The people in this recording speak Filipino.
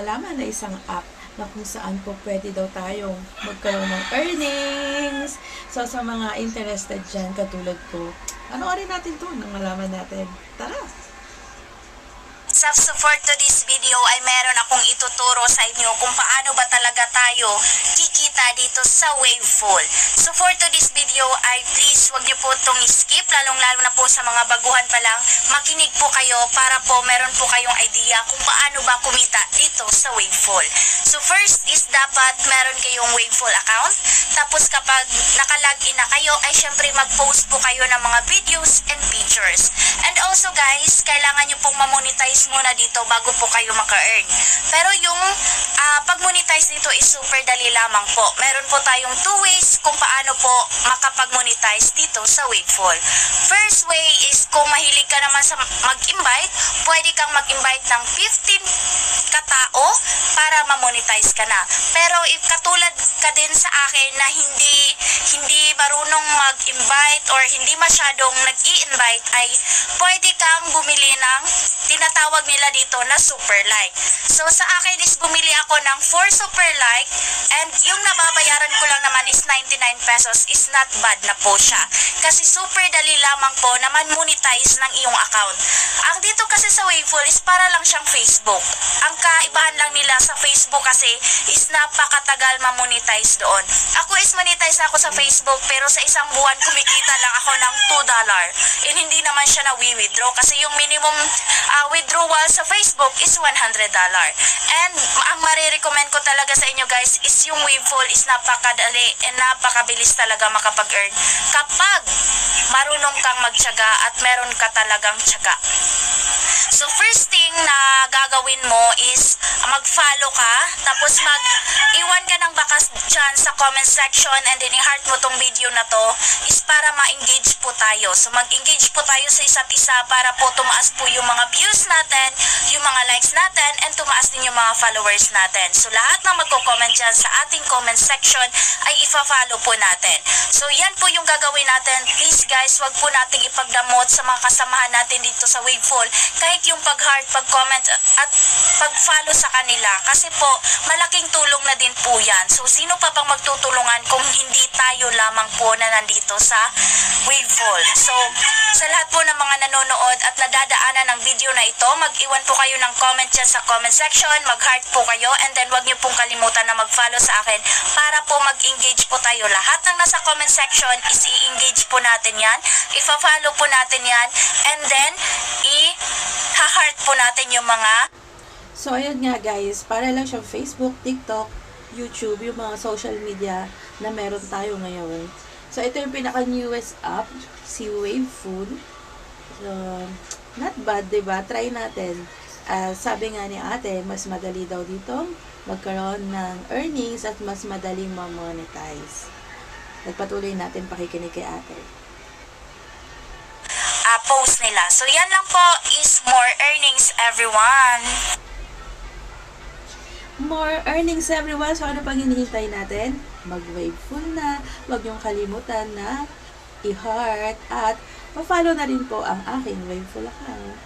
nalaman na isang app na kung saan po pwede daw tayong magkaroon ng earnings. So, sa mga interested dyan, katulad ko, panoorin natin to nang malaman natin. Tara! Self-support to this video ay meron akong ituturo sa inyo kung paano ba talaga tayo kikita dito sa Waveful. So for to this video ay please wag niyo po itong skip lalong-lalo na po sa mga baguhan pa lang. Makinig po kayo para po meron po kayong idea kung paano ba kumita dito sa Waveful. So first is dapat meron kayong Waveful account. Tapos kapag nakalagin na kayo ay syempre mag-post po kayo ng mga videos and pictures. And also guys, kailangan nyo pong mamonetize muna dito bago po kayo maka-earn. Pero yung ah, pag-monetize dito is super dali lamang po. Meron po tayong two ways kung paano po makapag-monetize dito sa Waveful. First way is kung mahilig ka naman sa mag-invite, pwede kang mag-invite ng 15 katao para ma-monetize ka na. Pero if katulad ka din sa akin na hindi hindi marunong mag-invite or hindi masyadong nag-i-invite ay pwede kang bumili ng tinatawag nila dito na super like. So sa akin is bumili ako ng 4 super like and yung nababayaran ko lang naman is 99 pesos is not bad na po siya. Kasi super dali lamang po na man-monetize ng iyong account. Ang dito kasi sa Waveful is para lang siyang Facebook. Ang kaibahan lang nila sa Facebook kasi is napakatagal ma-monetize doon. Ako is monetize ako sa Facebook pero sa isang buwan kumikita lang ako ng $2. And hindi naman siya na withdraw kasi yung minimum ah, withdrawal sa Facebook is $100. And ang marirecommend ko talaga sa inyo guys is yung Waveful is napakadali and napakabilis talaga makapag-earn kapag marunong kang magtyaga at meron ka talagang tyaga. So first thing na gagawin mo is mag-follow ka, tapos mag-iwan ka ng bakas dyan sa comment section and then i-heart mo tong video na to is para ma-engage po tayo. So mag-engage po tayo sa isa't isa para po tumaas po yung mga views natin, yung mga likes natin, and tumaas din yung mga followers natin. So lahat ng magko-comment dyan sa ating comment section ay ifa-follow po natin. So yan po yung gagawin natin. Please guys, wag po nating ipagdamot sa mga kasamahan natin dito sa Waveful kahit yung pag-heart, pag-comment at pag-follow sa kanila kasi po malaking tulong na din po yan. So sino pa bang magtutulungan kung hindi tayo lamang po na nandito sa Waveful. So sa lahat po ng mga nanonood at nadadaanan ng video na ito, mag-iwan po kayo ng comment dyan sa comment section, mag-heart po kayo and then wag niyo pong kalimutan na mag-follow sa akin para po mag-engage po tayo. Lahat ng nasa comment section is i-engage po natin yan, ifa-follow po natin yan and then i-heart po natin yung mga So, ayun nga guys, para lang siyang Facebook, TikTok, YouTube, yung mga social media na meron tayo ngayon. So, ito yung pinaka-newest app, si Wavefood. So, not bad, ba? Try natin. Ah, sabi nga ni ate, mas madali daw dito magkaroon ng earnings at mas madaling ma-monetize. Nagpatuloy natin pakikinig kay ate. Post nila. So yan lang po is more earnings everyone. More earnings everyone. So ano pang hinihintay natin? Mag-wave full na. Huwag niyong kalimutan na i-heart at pa-follow na rin po ang aking wave full account.